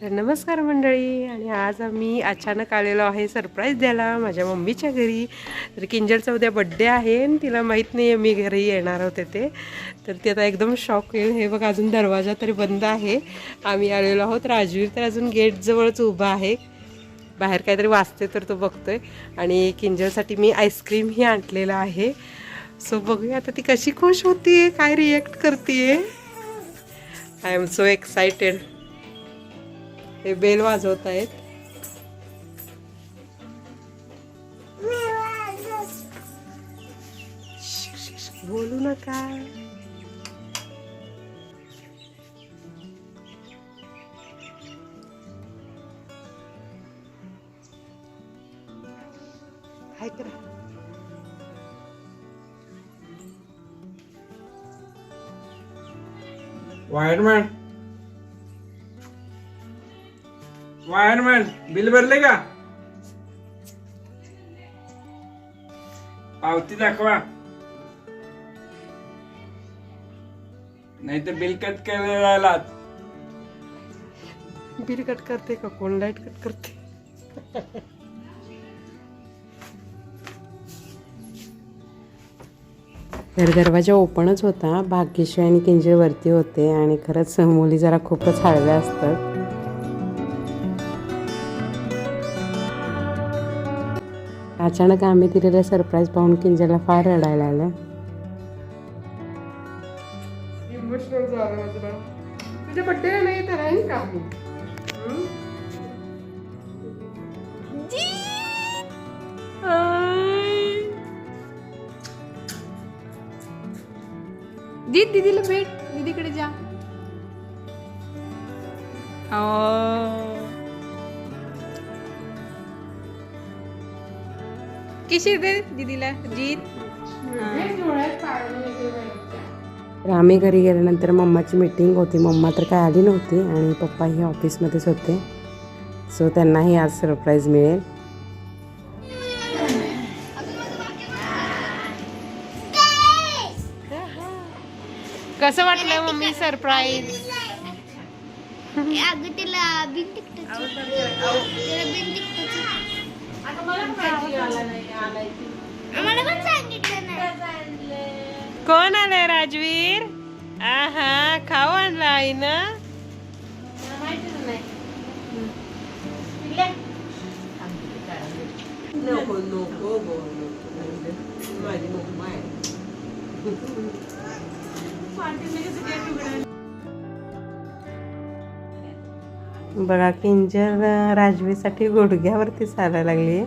तर नमस्कार मंडळी आणि आज आम्ही अचानक आलेलो आहे सरप्राईज द्यायला माझ्या मम्मीच्या घरी. तर किंजलचा उद्या बड्डे आहे आणि तिला माहीत नाही आहे मी घरी येणार होते ते तर ते आता एकदम शॉक होईल हे बघ अजून दरवाजा तरी बंद आहे. आम्ही आलेलो आहोत राजवीर तर अजून गेटजवळच उभा आहे. बाहेर काहीतरी वाचते तर तो बघतोय. आणि किंजलसाठी मी आईस्क्रीमही आणलेलं आहे. सो बघूया आता ती कशी खुश होतीये काय रिॲक्ट करते आय एम सो एक्सायटेड हे बेल वाजवत आहेत बोलू नका. काय करा वायरमॅन. वायरमॅन बिल भरले का? पावती दाखवा. नाही तर बिल कट केलं राहिला बिल कट करते का कोण? लाइट कट करते. तर दरवाजा ओपनच होता. भाग्यश्री आणि किंजल वरती होते आणि खरंच मुली जरा खूपच हळव्या असतात. अचानक आम्ही दिलेलं सरप्राईज पाहून किंजलला फार रडायला आलं इमोशनल झालं माझं तुझ्या बड्डेला नाही तर राहील का दीदीला भेट दीदीकडे जा किशी दे दीदीला जीत. तर आम्ही घरी गेल्यानंतर मम्माची मीटिंग होती. मम्मा तर काय आली नव्हती आणि पप्पाही ऑफिसमध्येच होते. सो त्यांनाही आज सरप्राईज मिळेल. कसं वाटलं मम्मी सरप्राईज अगं तिला बिन तिकटाची तिला बिन आम्हाला पण सांगितलं नाही. कोण आलंय राजवीर? आहा खाऊ आणला आई ना नको नको माझी मम्मा आहे. बघा किंजर राजवीसाठी गुडघ्यावरती चालायला लागली.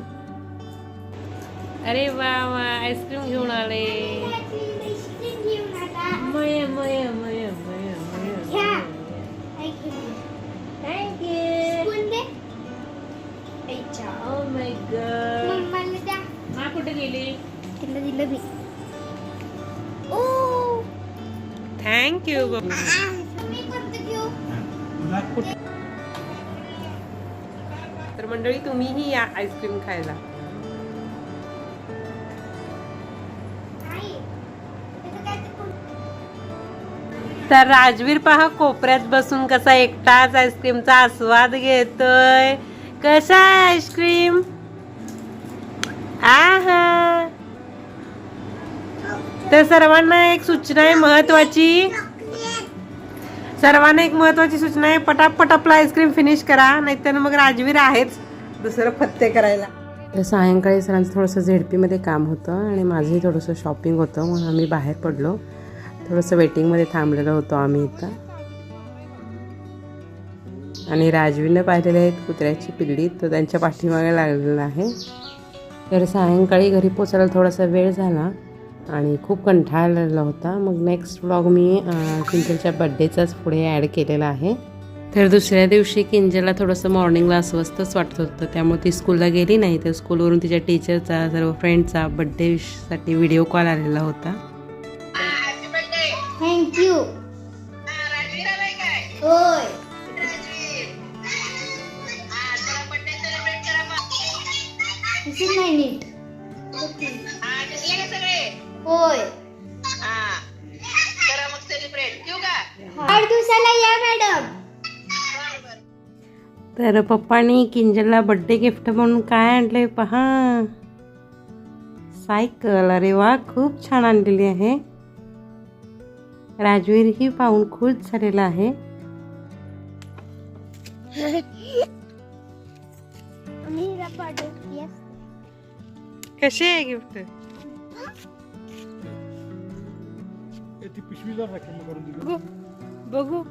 अरे वा वा आईस्क्रीम घेऊन आले. मय मय मय मय घ्या. मय. थँक्यू स्पून मंडळी तुम्हीही या आईस्क्रीम खायला. तर राजवीर पहा कोपऱ्यात बसून कसा एकटाच आईस्क्रीमचा आस्वाद घेतोय. कसा आहे आईस्क्रीम आहा. तर सर्वांना एक सूचना आहे महत्वाची. सर्वांना एक महत्वाची सूचना आहे पटापट आपला आईस्क्रीम फिनिश करा नाहीतर मग राजवीर आहेच. दुसरं फत्ते करायला. तर सायंकाळी सरांचं थोडंसं झेडपीमध्ये काम होतं आणि माझंही थोडंसं शॉपिंग होतं म्हणून आम्ही बाहेर पडलो. थोडंसं वेटिंगमध्ये थांबलेलो होतो आम्ही इथं. आणि राजवीनं पाहिलेले आहेत कुत्र्याची पिल्ली तो त्यांच्या पाठीमागे लागलेला आहे. तर सायंकाळी घरी पोचायला थोडासा वेळ झाला आणि खूप कंटाळलेला होता. मग नेक्स्ट व्लॉग मी अं, बड्डेचाच पुढे ॲड केलेला आहे. तर दुसऱ्या दिवशी किंजलला थोडंसं मॉर्निंगला अस्वस्थच वाटत होतं. त्यामुळे ती स्कूलला गेली नाही. तर स्कूलवरून तिच्या टीचरचा सर्व फ्रेंडचा बड्डेसाठी व्हिडिओ कॉल आलेला होता. थँक्यू होय. आठ दिवसाला या मॅडम तर पप्पानी किंजलला बड्डे गिफ्ट म्हणून काय आणले पहा. सायकल अरे वा खूप छान आणलेली आहे. राजवीर ही पाहून खुश झालेला आहे. कशी आहे गिफ्ट बघू.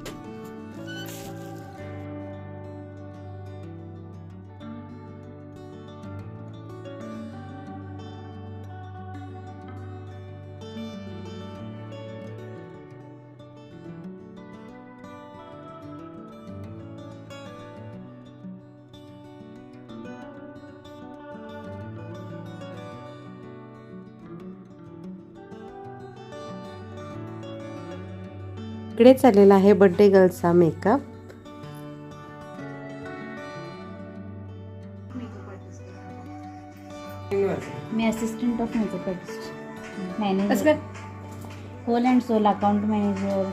इकडे चाललेला आहे बड्डे गर्लचा makeup. Me assistant of makeup artist manager? Whole and soul account manager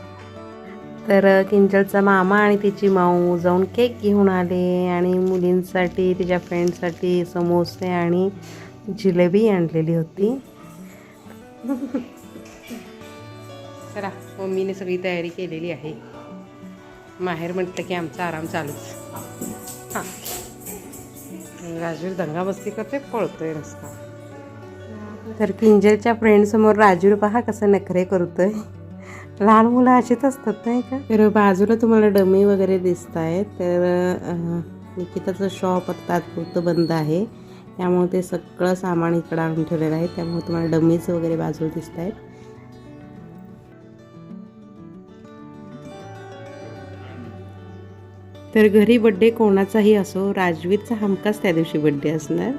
तर किंजलचा मामा आणि तिची माऊ जाऊन केक घेऊन आले आणि मुलींसाठी तिच्या फ्रेंडसाठी समोसे आणि जिलेबी आणलेली होती. चला. मम्मीने सगळी तयारी केलेली आहे. माहेर म्हटलं की आमचा आराम चालूच. हां. राजवीर दंगामस्ती करते पळतोय रस्ता. तर किंजलच्या फ्रेंडसमोर राजूर पहा कसं नखरे करतोय. लहान मुलं अशीच असतात नाही का? तर बाजूला तुम्हाला डमी वगैरे दिसत आहेत. तर निकिताचं शॉप आता तात्पुरतं बंद आहे. त्यामुळे ते सगळं सामान इकडं आणून ठेवलेलं आहे. त्यामुळे तुम्हाला डमीज वगैरे बाजूला दिसत आहेत. तर घरी बड्डे कोणाचाही असो राजवीरचा हमखास त्या दिवशी बड्डे असणार.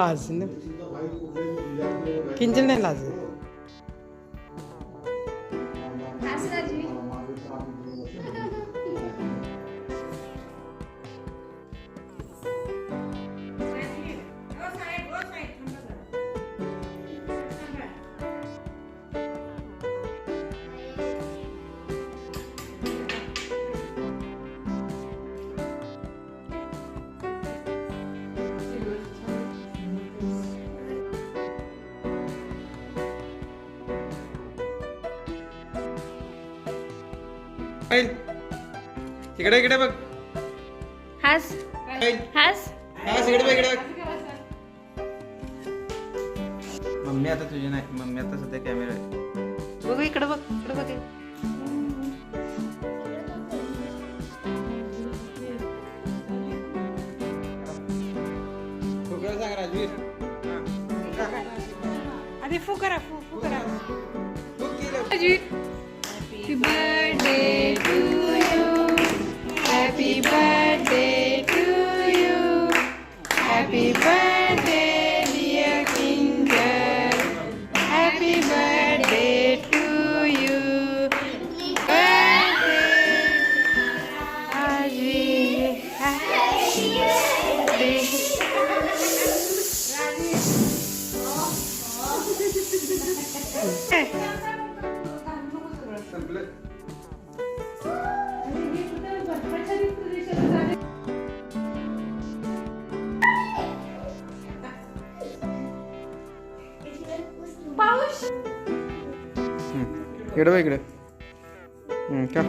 का लाज ना तिचा लाज इकडे इकडे बघ. हास. हास. हा इकडे बघ इकडे बघ. मम्मी आता तुझी नाही मम्मी आता सध्या कॅमेरा आहे. बघू इकडं बघ इकडं बघ. फुकट सांग राजवीर. आधी फू करा फू फू करा Happy इकडे बघ इकडे हम्म, कर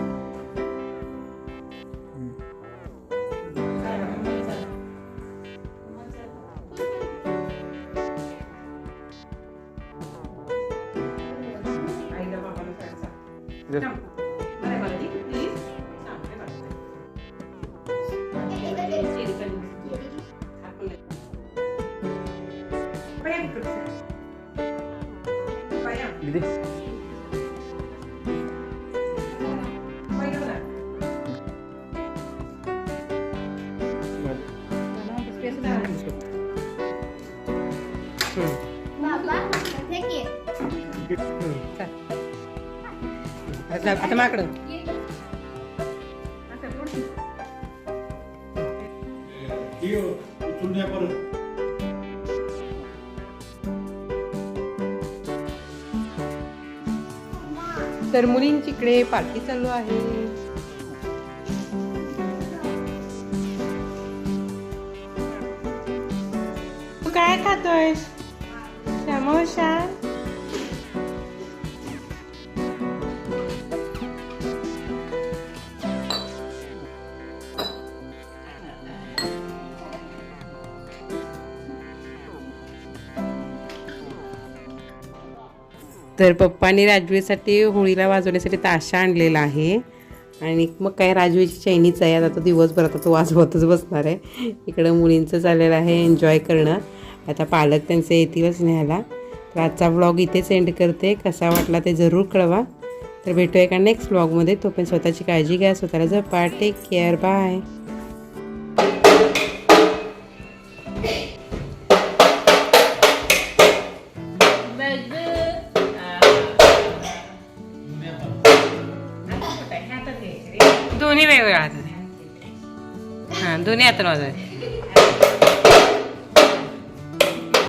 आता माकड. माकडं तर मुलींची इकडे पार्टी चालू आहे. तू काय खातोय समोसा? तर पप्पानी राजवीसाठी होळीला वाजवण्यासाठी ताशा आणलेला आहे. आणि मग काय राजवीची चैनीच आहे. आता तो दिवसभर आता तो वाजवतच बसणार आहे. इकडं मुलींचं चाललेलं आहे एन्जॉय करणं. आता पालक त्यांचे येतीलच न्यायला. तर आजचा व्लॉग इथेच एंड करते. कसा वाटला ते जरूर कळवा. तर भेटूया एका नेक्स्ट व्लॉगमध्ये तो पण स्वतःची काळजी घ्या. स्वतःला जपा टेक केअर बाय Imagínate.